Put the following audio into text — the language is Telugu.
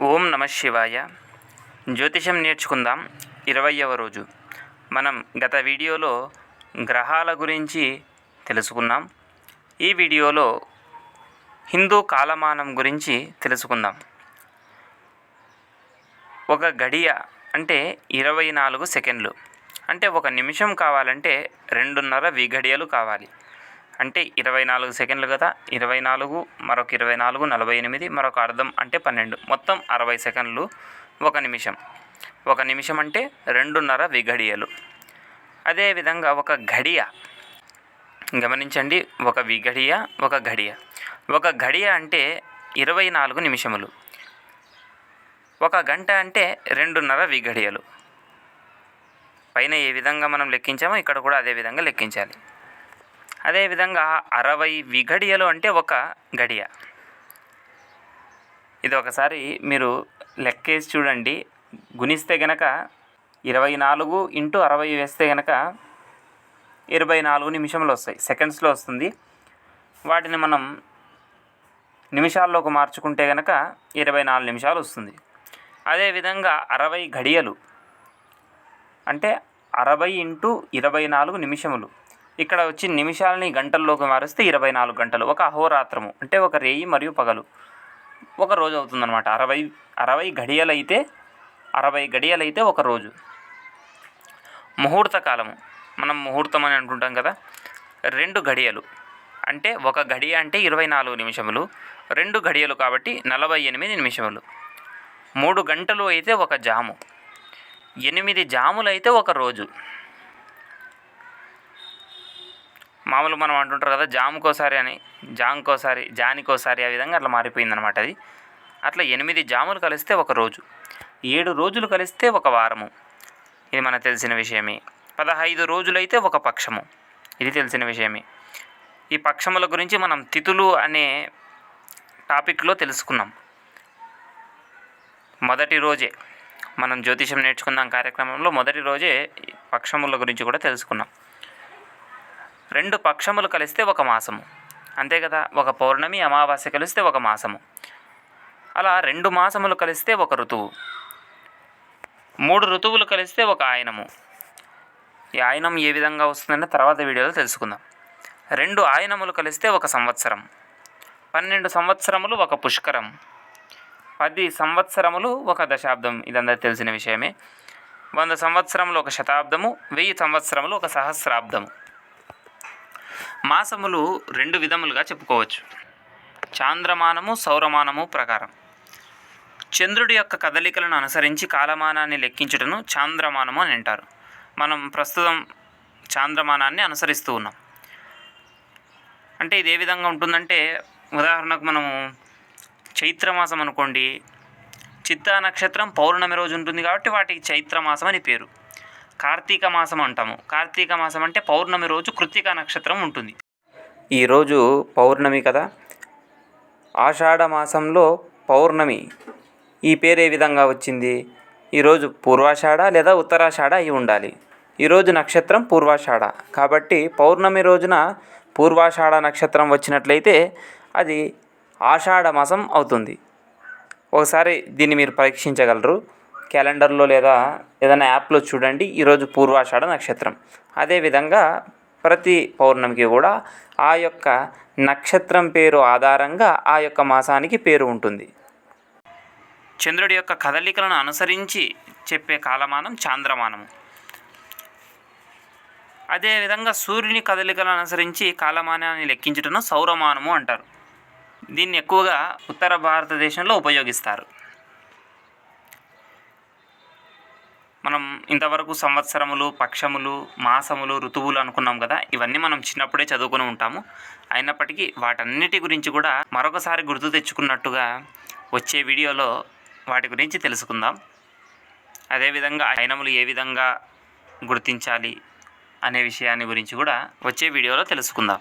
ఓం నమ శివాయ. జ్యోతిషం నేర్చుకుందాం. ఇరవయవ రోజు. మనం గత వీడియోలో గ్రహాల గురించి తెలుసుకున్నాం. ఈ వీడియోలో హిందూ కాలమానం గురించి తెలుసుకుందాం. ఒక గడియ అంటే ఇరవై నాలుగు సెకండ్లు. అంటే ఒక నిమిషం కావాలంటే రెండున్నర విఘడియలు కావాలి. అంటే ఇరవై నాలుగు సెకండ్లు కదా ఇరవై నాలుగు మరొక ఇరవై నాలుగు నలభై ఎనిమిది మరొక అర్ధం అంటే పన్నెండు. మొత్తం అరవై సెకండ్లు ఒక నిమిషం. ఒక నిమిషం అంటే రెండున్నర విఘడియలు. అదేవిధంగా ఒక ఘడియ. గమనించండి ఒక విఘడియ ఒక ఘడియ. ఒక ఘడియ అంటే ఇరవై నాలుగు నిమిషములు. ఒక గంట అంటే రెండున్నర విఘడియలు. పైన ఏ విధంగా మనం లెక్కించామో ఇక్కడ కూడా అదే విధంగా లెక్కించాలి. అదేవిధంగా అరవై విఘడియలు అంటే ఒక గడియ ఇది ఒకసారి మీరు లెక్కేసి చూడండి. గుణిస్తే గనక ఇరవై నాలుగు ఇంటూ అరవై వేస్తే గనక ఇరవై నాలుగు నిమిషంలో వస్తాయి సెకండ్స్లో వస్తుంది. వాటిని మనం నిమిషాల్లోకి మార్చుకుంటే గనక ఇరవై నాలుగు నిమిషాలు వస్తుంది. అదేవిధంగా అరవై ఘడియలు అంటే అరవై ఇంటూ ఇరవై నాలుగు నిమిషములు. ఇక్కడ వచ్చి నిమిషాలని గంటల్లోకి మారిస్తే ఇరవై నాలుగు గంటలు ఒక అహోరాత్రము అంటే ఒక రేయి మరియు పగలు. ఒక రోజు అవుతుందన్నమాట. అరవై అరవై గడియలైతే అరవై గడియలైతే ఒక రోజు. ముహూర్త కాలము. మనం ముహూర్తం అని అంటుంటాం కదా. రెండు గడియలు. అంటే ఒక గడియ అంటే ఇరవై నాలుగు నిమిషములు. రెండు గడియలు కాబట్టి నలభై ఎనిమిది నిమిషములు. మూడు గంటలు అయితే ఒక జాము. ఎనిమిది జాములు అయితే ఒక రోజు. మామూలు మనం అంటుంటారు కదా జాముకోసారి అని జాముకోసారి జానికోసారి ఆ విధంగా అట్లా మారిపోయిందనమాట అది. అట్లా ఎనిమిది జాములు కలిస్తే ఒక రోజు ఏడు రోజులు కలిస్తే ఒక వారము. ఇది మనకు తెలిసిన విషయమే. పదహైదు రోజులైతే ఒక పక్షము. ఇది తెలిసిన విషయమే. ఈ పక్షముల గురించి మనం తిథులు అనే టాపిక్లో తెలుసుకున్నాం. మొదటి రోజే మనం జ్యోతిషం నేర్చుకుందాం కార్యక్రమంలో మొదటి రోజే పక్షముల గురించి కూడా తెలుసుకున్నాం. రెండు పక్షములు కలిస్తే ఒక మాసము. అంతే కదా? ఒక పౌర్ణమి అమావాస్య కలిస్తే ఒక మాసము. అలా రెండు మాసములు కలిస్తే ఒక ఋతువు. మూడు ఋతువులు కలిస్తే ఒక ఆయనము. ఈ ఆయనం ఏ విధంగా వస్తుందంటే తర్వాత వీడియోలో తెలుసుకుందాం. రెండు ఆయనములు కలిస్తే ఒక సంవత్సరం. పన్నెండు సంవత్సరములు ఒక పుష్కరం. పది సంవత్సరములు ఒక దశాబ్దం. ఇదంతా తెలిసిన విషయమే. వంద సంవత్సరములు ఒక శతాబ్దము. వెయ్యి సంవత్సరములు ఒక సహస్రాబ్దము. మాసములు రెండు విధములుగా చెప్పుకోవచ్చు. చాంద్రమానము సౌరమానము ప్రకారం. చంద్రుడి యొక్క కదలికలను అనుసరించి కాలమానాన్ని లెక్కించుటను చాంద్రమానము అని అంటారు. మనం ప్రస్తుతం చాంద్రమానాన్ని అనుసరిస్తూ ఉన్నాం. అంటే ఇది ఏ విధంగా ఉంటుందంటే ఉదాహరణకు మనము చైత్రమాసం అనుకోండి. చిత్తా నక్షత్రం పౌర్ణమి రోజు ఉంటుంది కాబట్టి వాటికి చైత్రమాసం అని పేరు. కార్తీక మాసం అంటాము. కార్తీక మాసం అంటే పౌర్ణమి రోజు కృత్తిక నక్షత్రం ఉంటుంది. ఈరోజు పౌర్ణమి కదా? ఆషాఢ మాసంలో పౌర్ణమి. ఈ పేరు ఏ విధంగా వచ్చింది? ఈరోజు పూర్వాషాఢ లేదా ఉత్తరాషాఢ అయి ఉండాలి. ఈరోజు నక్షత్రం పూర్వాషాఢ. కాబట్టి పౌర్ణమి రోజున పూర్వాషాఢ నక్షత్రం వచ్చినట్లయితే అది ఆషాఢ మాసం అవుతుంది. ఒకసారి దీన్ని మీరు పరీక్షించగలరు. క్యాలెండర్లో లేదా ఏదైనా యాప్లో చూడండి ఈరోజు పూర్వాషాఢ నక్షత్రం. అదేవిధంగా ప్రతి పౌర్ణమికి కూడా ఆ యొక్క నక్షత్రం పేరు ఆధారంగా ఆ యొక్క మాసానికి పేరు ఉంటుంది. చంద్రుడి యొక్క కదలికలను అనుసరించి చెప్పే కాలమానం చాంద్రమానము. అదేవిధంగా సూర్యుని కదలికలను అనుసరించి కాలమానాన్ని లెక్కించుటను సౌరమానము అంటారు. దీన్ని ఎక్కువగా ఉత్తర భారతదేశంలో ఉపయోగిస్తారు. మనం ఇంతవరకు సంవత్సరములు పక్షములు మాసములు ఋతువులు అనుకున్నాం కదా ఇవన్నీ మనం చిన్నప్పుడే చదువుకుని ఉంటాము. అయినప్పటికీ వాటన్నిటి గురించి కూడా మరొకసారి గుర్తు తెచ్చుకున్నట్టుగా వచ్చే వీడియోలో వాటి గురించి తెలుసుకుందాం. అదేవిధంగా అయనములు ఏ విధంగా గుర్తించాలి అనే విషయాన్ని గురించి కూడా వచ్చే వీడియోలో తెలుసుకుందాం.